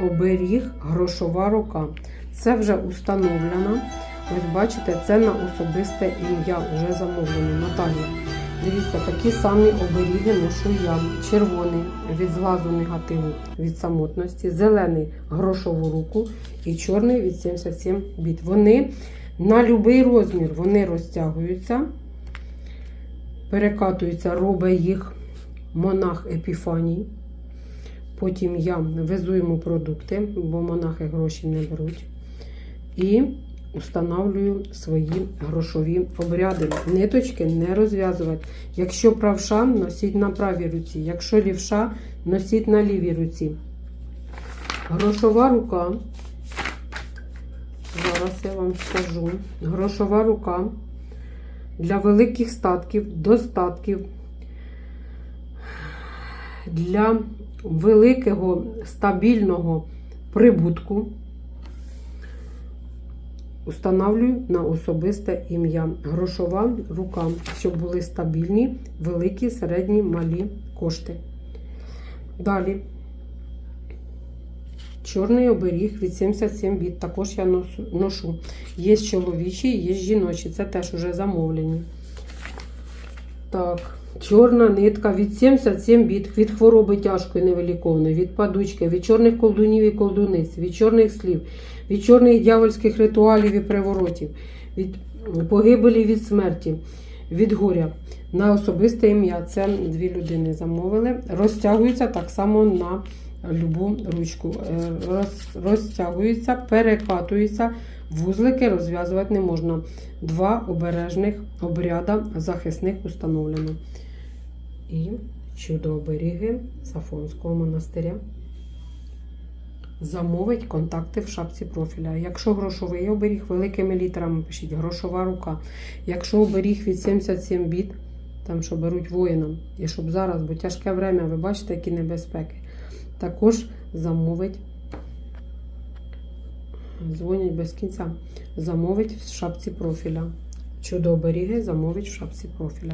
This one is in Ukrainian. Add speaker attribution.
Speaker 1: оберіг, грошова рука. Це вже установлено. Ось бачите, це на особисте ім'я вже замовлено. Наталія. Дивіться, такі самі оберіги ношу я. Червоний від зглазу негативу від самотності, зелений грошову руку і чорний від 77 біт. Вони на будь-який розмір вони розтягуються, перекатуються, робить їх монах Епіфаній. Потім я везу йому продукти, бо монахи гроші не беруть. І встановлюю свої грошові обряди. Ниточки не розв'язувати. Якщо правша, носіть на правій руці. Якщо лівша, носіть на лівій руці. Грошова рука. Зараз я вам скажу. Грошова рука для великих статків, достатків, для великого стабільного прибутку. Установлюю на особисте ім'я. Грошова рука, щоб були стабільні, великі, середні, малі кошти. Далі. Чорний оберіг від 77 біт. Також я ношу. Є чоловічі, є жіночі. Це теж уже замовлені. Так, чорна нитка від 77 біт, від хвороби тяжкої невиліковної, від падучки, від чорних колдунів і колдуниць, від чорних слів, від чорних дьявольських ритуалів і приворотів, від погибелі від смерті, від горя. На особисте ім'я. Це дві людини замовили. Розтягуються так само на любу ручку. Е, Роз, розтягуються, перекатуються. Вузлики розв'язувати не можна. Два обережних обряда захисних установлено. І чудо-оберіги Сафонського монастиря. Замовить контакти в шапці профіля. Якщо грошовий оберіг, великими літерами пишіть грошова рука. Якщо оберіг від 77 біт, там що беруть воїнам, і щоб зараз, бо тяжке время, ви бачите, які небезпеки. Також замовить, дзвонять без кінця, замовить в шапці профіля. Чудо оберіги замовить в шапці профіля.